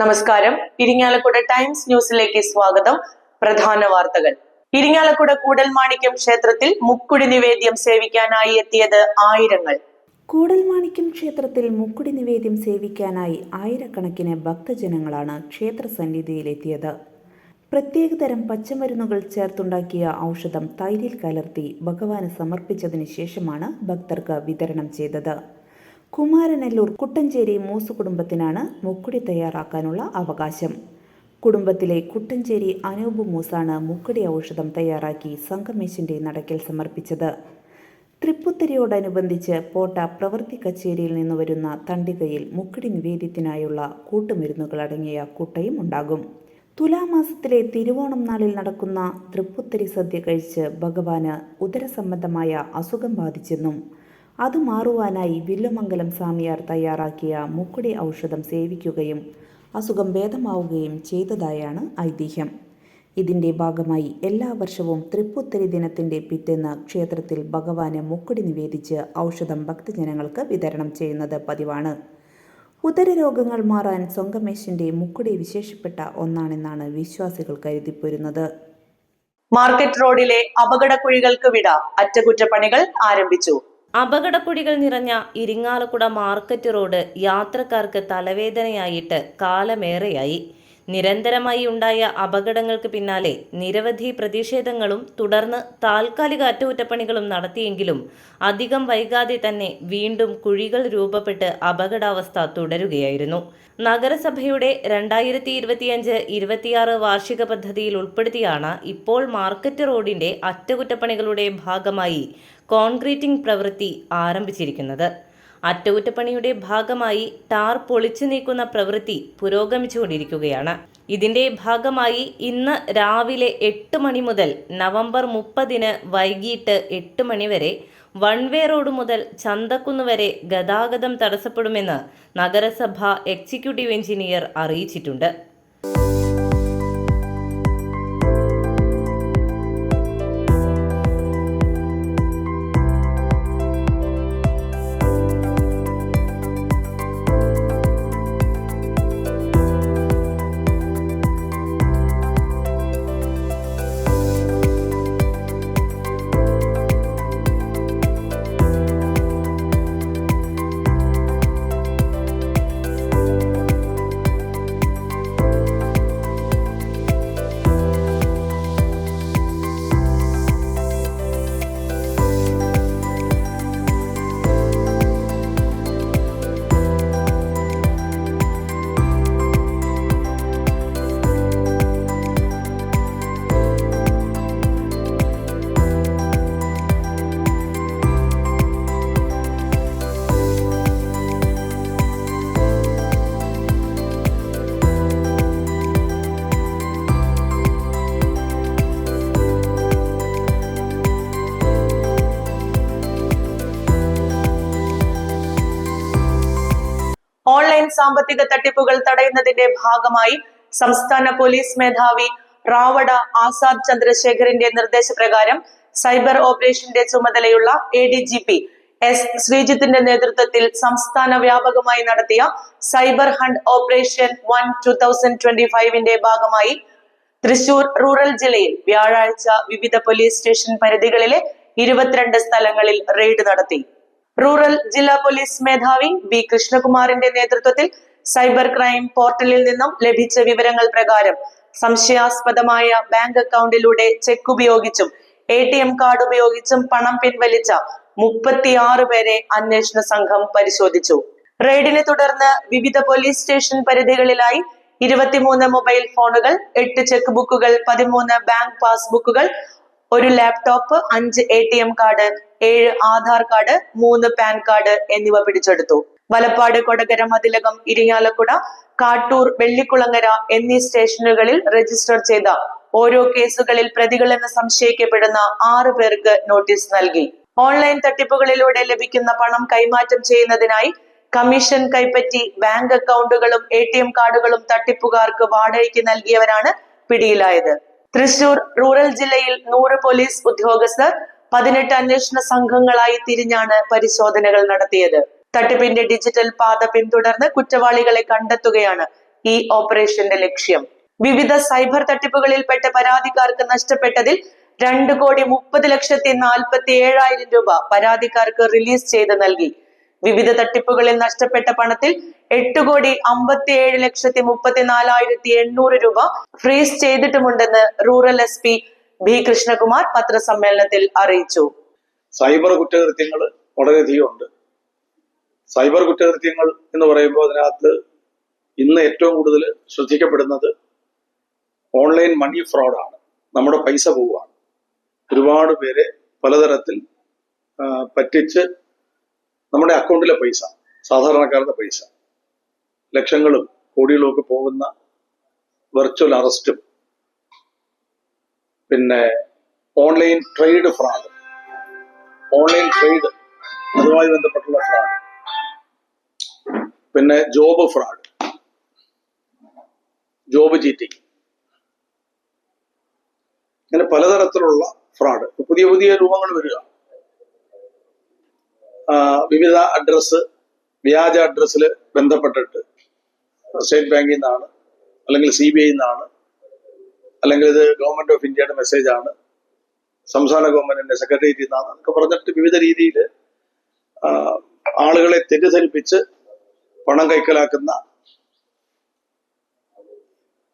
നമസ്കാരം. ഇരിങ്ങാലക്കുട ടൈംസ് ന്യൂസിലേക്ക് സ്വാഗതം. പ്രധാന വാർത്തകൾ. ഇരിങ്ങാലക്കുട കൂടൽമാണിക്യം ക്ഷേത്രത്തിൽ മുക്കുടി നിവേദ്യം സേവിക്കാനായി എത്തിയത് ആയിരങ്ങൾ. കൂടൽമാണിക്യം ക്ഷേത്രത്തിൽ മുക്കുടി നിവേദ്യം സേവിക്കാനായി ആയിരക്കണക്കിന് ഭക്തജനങ്ങളാണ് ക്ഷേത്ര സന്നിധിയിലെത്തിയത്. പ്രത്യേകതരം പച്ചമരുന്നുകൾ ചേർത്തുണ്ടാക്കിയ ഔഷധം തൈരിൽ കലർത്തി ഭഗവാന് സമർപ്പിച്ചതിന് ശേഷമാണ് ഭക്തർക്ക് വിതരണം ചെയ്തത്. കുമാരനെല്ലൂർ കുട്ടഞ്ചേരി മൂസ് കുടുംബത്തിനാണ് മുക്കുടി തയ്യാറാക്കാനുള്ള അവകാശം. കുടുംബത്തിലെ കുട്ടഞ്ചേരി അനൂപ് മൂസാണ് മുക്കുടി ഔഷധം തയ്യാറാക്കി സംഗമേശന്റെ നടക്കിൽ സമർപ്പിച്ചത്. തൃപ്പുത്തരിയോടനുബന്ധിച്ച് പോട്ട പ്രവൃത്തി കച്ചേരിയിൽ നിന്ന് വരുന്ന തണ്ടികയിൽ മുക്കുടി നിവേദ്യത്തിനായുള്ള കൂട്ടുമരുന്നുകൾ അടങ്ങിയ കുട്ടയും ഉണ്ടാകും. തുലാമാസത്തിലെ തിരുവോണം നാളിൽ നടക്കുന്ന തൃപ്പുത്തരി സദ്യ കഴിച്ച് ഭഗവാന് ഉദരസംബന്ധമായ അസുഖം ബാധിച്ചെന്നും അത് മാറുവാനായി വില്ലുമംഗലം സ്വാമിയാർ തയ്യാറാക്കിയ മുക്കുടി ഔഷധം സേവിക്കുകയും അസുഖം ഭേദമാവുകയും ചെയ്തതായാണ് ഐതിഹ്യം. ഇതിന്റെ ഭാഗമായി എല്ലാ വർഷവും തൃപ്പുത്തരി ദിനത്തിന്റെ പിറ്റേന്ന് ക്ഷേത്രത്തിൽ ഭഗവാന് മുക്കുടി നിവേദിച്ച് ഔഷധം ഭക്തജനങ്ങൾക്ക് വിതരണം ചെയ്യുന്നത് പതിവാണ്. ഉദരരോഗങ്ങൾ മാറാൻ സ്വങ്കമേശിന്റെ മുക്കുടി വിശേഷപ്പെട്ട ഒന്നാണെന്നാണ് വിശ്വാസികൾ കരുതിപ്പോരുന്നത്. മാർക്കറ്റ് റോഡിലെ അപകടക്കുഴികൾക്ക് വിട അറ്റകുറ്റപ്പണികൾ ആരംഭിച്ചു. അപകടക്കുഴികൾ നിറഞ്ഞ ഇരിങ്ങാലക്കുട മാർക്കറ്റ് റോഡ് യാത്രക്കാർക്ക് തലവേദനയായിട്ട് കാലമേറെയായി. നിരന്തരമായി ഉണ്ടായ അപകടങ്ങൾക്ക് പിന്നാലെ നിരവധി പ്രതിഷേധങ്ങളും തുടർന്ന് താൽക്കാലിക അറ്റകുറ്റപ്പണികളും നടത്തിയെങ്കിലും അധികം വൈകാതെ തന്നെ വീണ്ടും കുഴികൾ രൂപപ്പെട്ട് അപകടാവസ്ഥ തുടരുകയായിരുന്നു. നഗരസഭയുടെ രണ്ടായിരത്തി ഇരുപത്തിയഞ്ച് ഇരുപത്തിയാറ് വാർഷിക പദ്ധതിയിൽ ഉൾപ്പെടുത്തിയാണ് ഇപ്പോൾ മാർക്കറ്റ് റോഡിന്റെ അറ്റകുറ്റപ്പണികളുടെ ഭാഗമായി കോൺക്രീറ്റിംഗ് പ്രവൃത്തി ആരംഭിച്ചിരിക്കുന്നത്. അറ്റകുറ്റപ്പണിയുടെ ഭാഗമായി ടാർ പൊളിച്ചു നീക്കുന്ന പ്രവൃത്തി പുരോഗമിച്ചുകൊണ്ടിരിക്കുകയാണ്. ഇതിന്റെ ഭാഗമായി ഇന്ന് രാവിലെ എട്ട് മണി മുതൽ നവംബർ മുപ്പതിന് വൈകിട്ട് എട്ട് മണി വരെ വൺ വേ റോഡ് മുതൽ ചന്തക്കുന്ന് വരെ ഗതാഗതം തടസ്സപ്പെടുമെന്ന് നഗരസഭ എക്സിക്യൂട്ടീവ് എഞ്ചിനീയർ അറിയിച്ചിട്ടുണ്ട്. സാമ്പത്തിക തട്ടിപ്പുകൾ തടയുന്നതിന്റെ ഭാഗമായി സംസ്ഥാന പോലീസ് മേധാവി റാവഡ ആസാദ് ചന്ദ്രശേഖറിന്റെ നിർദ്ദേശപ്രകാരം സൈബർ ഓപ്പറേഷന്റെ ചുമതലയുള്ള A D G P S ശ്രീജിത്തിന്റെ നേതൃത്വത്തിൽ സംസ്ഥാന വ്യാപകമായി നടത്തിയ cyber hunt operation one two thousand twenty ഫൈവിന്റെ ഭാഗമായി തൃശൂർ റൂറൽ ജില്ലയിൽ വ്യാഴാഴ്ച വിവിധ പോലീസ് സ്റ്റേഷൻ പരിധികളിലെ ഇരുപത്തിരണ്ട് സ്ഥലങ്ങളിൽ റെയ്ഡ് നടത്തി. റൂറൽ ജില്ലാ പോലീസ് മേധാവി ബി കൃഷ്ണകുമാറിന്റെ നേതൃത്വത്തിൽ സൈബർ ക്രൈം പോർട്ടലിൽ നിന്നും ലഭിച്ച വിവരങ്ങൾ പ്രകാരം സംശയാസ്പദമായ ബാങ്ക് അക്കൗണ്ടിലൂടെ ചെക്ക് ഉപയോഗിച്ചും എ ടി എം കാർഡ് ഉപയോഗിച്ചും പണം പിൻവലിച്ച മുപ്പത്തിയാറ് പേരെ അന്വേഷണ സംഘം പരിശോധിച്ചു. റെയ്ഡിനെ തുടർന്ന് വിവിധ പോലീസ് സ്റ്റേഷൻ പരിധികളിലായി ഇരുപത്തിമൂന്ന് മൊബൈൽ ഫോണുകൾ എട്ട് ചെക്ക് ബുക്കുകൾ പതിമൂന്ന് ബാങ്ക് പാസ്ബുക്കുകൾ ഒരു ലാപ്ടോപ്പ് അഞ്ച് എ ടി എം കാർഡ് ഏഴ് ആധാർ കാർഡ് മൂന്ന് പാൻ കാർഡ് എന്നിവ പിടിച്ചെടുത്തു. വലപ്പാട് കൊടകര മതിലകം ഇരിങ്ങാലക്കുട കാട്ടൂർ വെള്ളിക്കുളങ്ങര എന്നീ സ്റ്റേഷനുകളിൽ രജിസ്റ്റർ ചെയ്ത ഓരോ കേസുകളിൽ പ്രതികളെന്ന് സംശയിക്കപ്പെടുന്ന ആറ് പേർക്ക് നോട്ടീസ് നൽകി. ഓൺലൈൻ തട്ടിപ്പുകളിലൂടെ ലഭിക്കുന്ന പണം കൈമാറ്റം ചെയ്യുന്നതിനായി കമ്മീഷൻ കൈപ്പറ്റി ബാങ്ക് അക്കൗണ്ടുകളും എ കാർഡുകളും തട്ടിപ്പുകാർക്ക് വാടകയ്ക്ക് നൽകിയവരാണ് പിടിയിലായത്. തൃശൂർ റൂറൽ ജില്ലയിൽ നൂറ് പോലീസ് ഉദ്യോഗസ്ഥർ പതിനെട്ട് അന്വേഷണ സംഘങ്ങളായി തിരിഞ്ഞാണ് പരിശോധനകൾ നടത്തിയത്. തട്ടിപ്പിന്റെ ഡിജിറ്റൽ പാത പിന്തുടർന്ന് കുറ്റവാളികളെ കണ്ടെത്തുകയാണ് ഈ ഓപ്പറേഷന്റെ ലക്ഷ്യം. വിവിധ സൈബർ തട്ടിപ്പുകളിൽപ്പെട്ട പരാതിക്കാർക്ക് നഷ്ടപ്പെട്ടതിൽ രണ്ട് കോടി മുപ്പത് ലക്ഷത്തി നാൽപ്പത്തി ഏഴായിരം രൂപ പരാതിക്കാർക്ക് റിലീസ് ചെയ്ത് നൽകി. വിവിധ തട്ടിപ്പുകളിൽ നഷ്ടപ്പെട്ട പണത്തിൽ എട്ട് കോടി അമ്പത്തി ഏഴ് ലക്ഷത്തി മുപ്പത്തിനാലായിരത്തി എണ്ണൂറ് രൂപ freeze ചെയ്തിട്ടുമുണ്ടെന്ന് rural S P B Krishnakumar പത്രസമ്മേളനത്തിൽ അറിയിച്ചു. സൈബർ കുറ്റകൃത്യങ്ങൾ വളരെയധികം ഉണ്ട് സൈബർ കുറ്റകൃത്യങ്ങൾ എന്ന് പറയുമ്പോൾ അതിനകത്ത് ഇന്ന് ഏറ്റവും കൂടുതൽ ശ്രദ്ധിക്കപ്പെടുന്നത് ഓൺലൈൻ മണി ഫ്രോഡാണ്. നമ്മുടെ പൈസ പോവുകയാണ്. ഒരുപാട് പേരെ പലതരത്തിൽ പറ്റിച്ച് നമ്മുടെ അക്കൗണ്ടിലെ പൈസ സാധാരണക്കാരുടെ പൈസ. ലക്ഷങ്ങളും കോടികളുമൊക്കെ പോകുന്ന വെർച്വൽ അറസ്റ്റും പിന്നെ online trade fraud online trade അതുമായി ബന്ധപ്പെട്ടുള്ള ഫ്രോഡ് പിന്നെ ജോബ് ഫ്രോഡ് ജോബ് ചീറ്റിംഗ് അങ്ങനെ പലതരത്തിലുള്ള ഫ്രോഡ് പുതിയ പുതിയ രൂപങ്ങൾ വരിക. വിവിധ അഡ്രസ്സ് വ്യാജ അഡ്രസ്സിൽ ബന്ധപ്പെട്ടിട്ട് സ്റ്റേറ്റ് ബാങ്കിൽ നിന്നാണ് അല്ലെങ്കിൽ സി ബി ഐ നിന്നാണ് അല്ലെങ്കിൽ ഇത് ഗവൺമെന്റ് ഓഫ് ഇന്ത്യയുടെ മെസ്സേജ് ആണ് സംസ്ഥാന ഗവൺമെന്റിന്റെ സെക്രട്ടേറിയറ്റിൽ നിന്നാണ് എന്നൊക്കെ പറഞ്ഞിട്ട് വിവിധ രീതിയിൽ ആളുകളെ തെറ്റിദ്ധരിപ്പിച്ച് പണം കൈക്കലാക്കുന്ന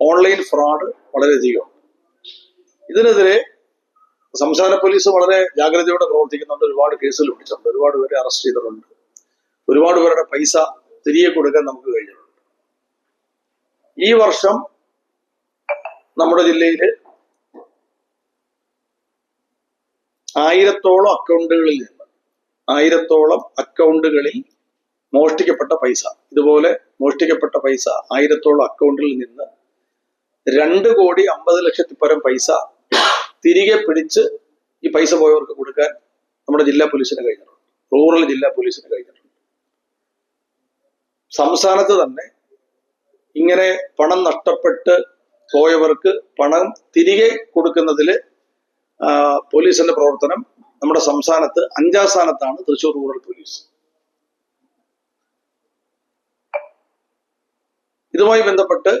ഓൺലൈൻ ഫ്രോഡ് വളരെയധികം. ഇതിനെതിരെ സംസ്ഥാന പോലീസ് വളരെ ജാഗ്രതയോടെ പ്രവർത്തിക്കുന്നുണ്ട്. ഒരുപാട് കേസുകൾ പിടിച്ചിട്ടുണ്ട്. ഒരുപാട് പേരെ അറസ്റ്റ് ചെയ്തിട്ടുണ്ട്. ഒരുപാട് പേരുടെ പൈസ തിരികെ കൊടുക്കാൻ നമുക്ക് കഴിഞ്ഞിട്ടുണ്ട്. ഈ വർഷം നമ്മുടെ ജില്ലയിൽ ആയിരത്തോളം അക്കൗണ്ടുകളിൽ നിന്ന് ആയിരത്തോളം അക്കൗണ്ടുകളിൽ മോഷ്ടിക്കപ്പെട്ട പൈസ ഇതുപോലെ മോഷ്ടിക്കപ്പെട്ട പൈസ ആയിരത്തോളം അക്കൗണ്ടിൽ നിന്ന് രണ്ട് കോടി അമ്പത് ലക്ഷത്തി പരം പൈസ തിരികെ പിടിച്ച് ഈ പൈസ പോയവർക്ക് കൊടുക്കാൻ നമ്മുടെ ജില്ലാ പോലീസിന് കഴിഞ്ഞിട്ടുണ്ട്. റൂറൽ ജില്ലാ പോലീസിന് കഴിഞ്ഞിട്ടുണ്ട്. സംസ്ഥാനത്ത് തന്നെ ഇങ്ങനെ പണം നഷ്ടപ്പെട്ട് പോയവർക്ക് പണം തിരികെ കൊടുക്കുന്നതിൽ പോലീസിന്റെ പ്രവർത്തനം നമ്മുടെ സംസ്ഥാനത്ത് അഞ്ചാം സ്ഥാനത്താണ് തൃശൂർ റൂറൽ പോലീസ്. ഇതുമായി ബന്ധപ്പെട്ട്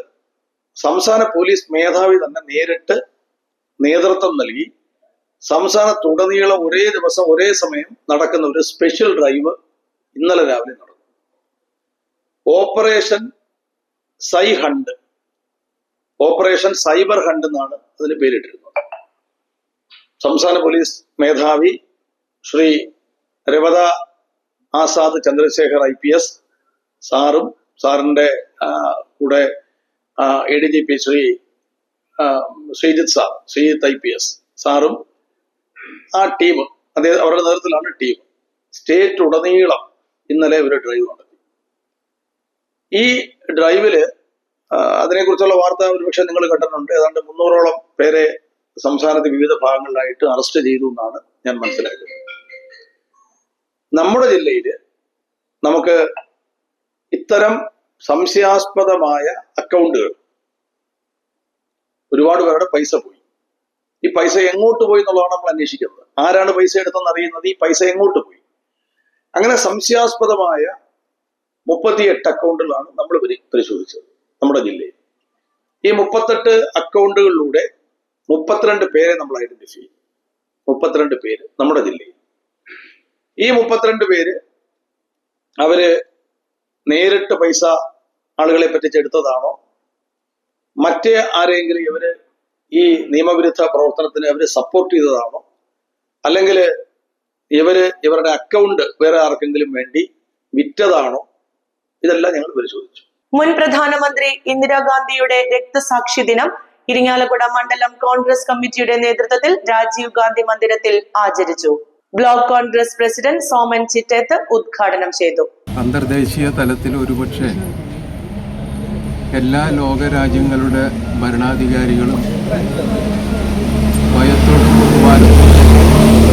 സംസ്ഥാന പോലീസ് മേധാവി തന്നെ നേരിട്ട് നേതൃത്വം നൽകി. സംസ്ഥാനത്തുടനീളം ഒരേ ദിവസം ഒരേ സമയം നടക്കുന്ന ഒരു സ്പെഷ്യൽ ഡ്രൈവ് ഇന്നലെ രാവിലെ നടന്നു. Operation cy hunt. Operation cyber hunt എന്നാണ് അതിന് പേരിട്ടിരുന്നത്. സംസ്ഥാന പോലീസ് മേധാവി Shri Ravada Azad Chandrasekhar I P S സാറും സാറിന്റെ കൂടെ A D G P Shri Sreejith sir Sreejith I P S സാറും ആ ടീം അദ്ദേഹം അവരുടെ നേതൃത്വത്തിലാണ് ടീം. സ്റ്റേറ്റ് ഉടനീളം ഇന്നലെ ഒരു ഡ്രൈവ് നടത്തി ഈ ഡ്രൈവിൽ അതിനെക്കുറിച്ചുള്ള വാർത്ത ഒരുപക്ഷെ നിങ്ങൾ കണ്ടിട്ടുണ്ട്. ഏതാണ്ട് മുന്നൂറോളം പേരെ സംസ്ഥാനത്തെ വിവിധ ഭാഗങ്ങളിലായിട്ട് അറസ്റ്റ് ചെയ്തു എന്നാണ് ഞാൻ മനസ്സിലാക്കുന്നത്. നമ്മുടെ ജില്ലയിൽ നമുക്ക് ഇത്തരം സംശയാസ്പദമായ അക്കൗണ്ടുകൾ ഒരുപാട് പേരുടെ പൈസ പോയി. ഈ പൈസ എങ്ങോട്ട് പോയി എന്നുള്ളതാണ് നമ്മൾ അന്വേഷിക്കുന്നത്. ആരാണ് പൈസ എടുത്തെന്ന് അറിയുന്നത്? ഈ പൈസ എങ്ങോട്ട് പോയി? അങ്ങനെ സംശയാസ്പദമായ മുപ്പത്തിയെട്ട് അക്കൗണ്ടുകളാണ് നമ്മൾ പരി- പരിശോധിച്ചത്. നമ്മുടെ ജില്ലയിൽ. ഈ മുപ്പത്തെട്ട് അക്കൗണ്ടുകളിലൂടെ മുപ്പത്തിരണ്ട് പേരെ നമ്മൾ ഐഡന്റിഫൈ ചെയ്യും. മുപ്പത്തിരണ്ട് പേര് നമ്മുടെ ജില്ലയിൽ. ഈ മുപ്പത്തിരണ്ട് പേര് അവർ നേരിട്ട് പൈസ ആളുകളെ പറ്റിച്ചെടുത്തതാണോ മറ്റേ ആരെങ്കിലും ഇവർ ഈ നിയമവിരുദ്ധ പ്രവർത്തനത്തിന് അവർ സപ്പോർട്ട് ചെയ്തതാണോ? അല്ലെങ്കിൽ ഇവർ ഇവരുടെ അക്കൗണ്ട് വേറെ ആർക്കെങ്കിലും വേണ്ടി വിറ്റതാണോ? ഇതെല്ലാം ഞങ്ങൾ പരിശോധിച്ചു. മുൻ പ്രധാനമന്ത്രി ഇന്ദിരാഗാന്ധിയുടെ രക്തസാക്ഷി ദിനം ഇരിങ്ങാലക്കുട മണ്ഡലം കോൺഗ്രസ് കമ്മിറ്റിയുടെ നേതൃത്വത്തിൽ രാജീവ് ഗാന്ധി മന്ദിരത്തിൽ ആചരിച്ചു. ബ്ലോക്ക് കോൺഗ്രസ് പ്രസിഡന്റ് സോമൻ ചിറ്റേത്ത് ഉദ്ഘാടനം ചെയ്തു. അന്തർദേശീയ തലത്തിൽ ഒരുപക്ഷെ എല്ലാ ലോകരാജ്യങ്ങളുടെ ഭരണാധികാരികളും ഭയത്തോടും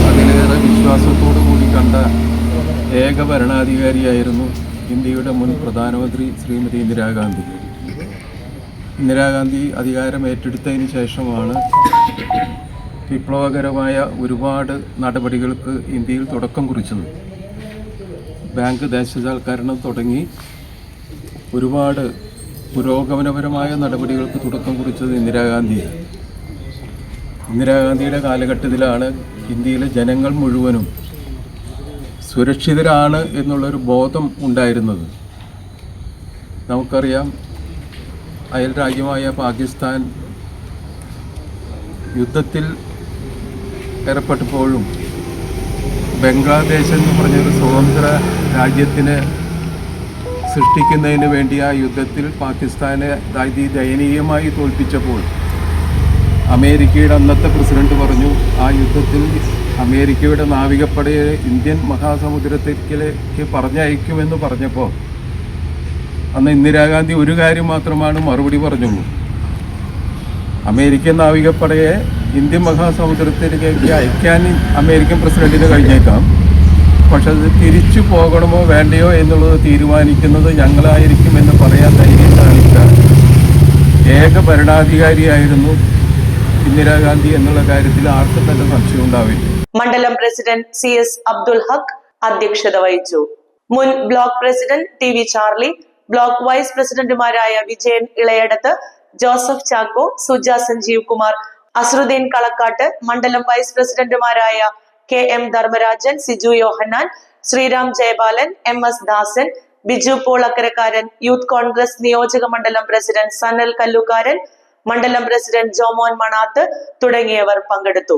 അതിലേറെ വിശ്വാസത്തോടു കൂടി കണ്ട ഏക ഭരണാധികാരിയായിരുന്നു ഇന്ത്യയുടെ മുൻ പ്രധാനമന്ത്രി ശ്രീമതി ഇന്ദിരാഗാന്ധി. ഇന്ദിരാഗാന്ധി അധികാരം ഏറ്റെടുത്തതിന് ശേഷമാണ് വിപ്ലവകരമായ ഒരുപാട് നടപടികൾക്ക് ഇന്ത്യയിൽ തുടക്കം കുറിച്ചത്. ബാങ്ക് ദേശസാൽക്കരണം തുടങ്ങി ഒരുപാട് പുരോഗമനപരമായ നടപടികൾക്ക് തുടക്കം കുറിച്ചത് ഇന്ദിരാഗാന്ധിയാണ്. ഇന്ദിരാഗാന്ധിയുടെ കാലഘട്ടത്തിലാണ് ഇന്ത്യയിലെ ജനങ്ങൾ മുഴുവനും സുരക്ഷിതരാണ് എന്നുള്ളൊരു ബോധം ഉണ്ടായിരുന്നത്. നമുക്കറിയാം അയൽ രാജ്യമായ പാകിസ്ഥാൻ യുദ്ധത്തിൽ ഏർപ്പെട്ടപ്പോഴും ബംഗ്ലാദേശ് എന്ന് പറഞ്ഞൊരു സ്വതന്ത്ര രാജ്യത്തിന് സൃഷ്ടിക്കുന്നതിന് വേണ്ടി ആ യുദ്ധത്തിൽ പാകിസ്ഥാനെ അതിദയനീയമായി തോൽപ്പിച്ചപ്പോൾ അമേരിക്കയുടെ അന്നത്തെ പ്രസിഡന്റ് പറഞ്ഞു ആ യുദ്ധത്തിൽ അമേരിക്കയുടെ നാവികപ്പടയെ ഇന്ത്യൻ മഹാസമുദ്രത്തിലേക്ക് പറഞ്ഞയക്കുമെന്ന് പറഞ്ഞപ്പോൾ അന്ന് ഇന്ദിരാഗാന്ധി ഒരു കാര്യം മാത്രമാണ് മറുപടി പറഞ്ഞുള്ളൂ. അമേരിക്കൻ നാവികപ്പടയെ ഇന്ത്യൻ മഹാസമുദ്രത്തിലേക്ക് അയക്കാൻ അമേരിക്കൻ പ്രസിഡന്റിന് കഴിഞ്ഞേക്കാം. പക്ഷെ അത് തിരിച്ചു പോകണമോ വേണ്ടയോ എന്നുള്ളത് തീരുമാനിക്കുന്നത് ഞങ്ങളായിരിക്കും എന്ന് പറയാൻ ധൈര്യം കാണിച്ച ഏക ഭരണാധികാരിയായിരുന്നു ഇന്ദിരാഗാന്ധി എന്നുള്ള കാര്യത്തിൽ ആർക്കും തന്നെ സംശയം ഉണ്ടാവില്ല. മണ്ഡലം president C S Abdul Haq അധ്യക്ഷത വഹിച്ചു. മുൻ block president T V Charlie block vice പ്രസിഡന്റുമാരായ വിജയൻ ഇളയടത്ത് ജോസഫ് ചാക്കോ സുജ സഞ്ജീവ് കുമാർ അസ്രുദ്ദീൻ കളക്കാട്ട് മണ്ഡലം വൈസ് പ്രസിഡന്റുമാരായ K M Dharmarajan Siju Yohannan Sreeram Jayapalan M S Dasan Biju Paul Akkarakkaran youth Congress നിയോജക മണ്ഡലം പ്രസിഡന്റ് സനൽ കല്ലുകാരൻ മണ്ഡലം പ്രസിഡന്റ് ജോമോൻ മണാത്ത് തുടങ്ങിയവർ പങ്കെടുത്തു.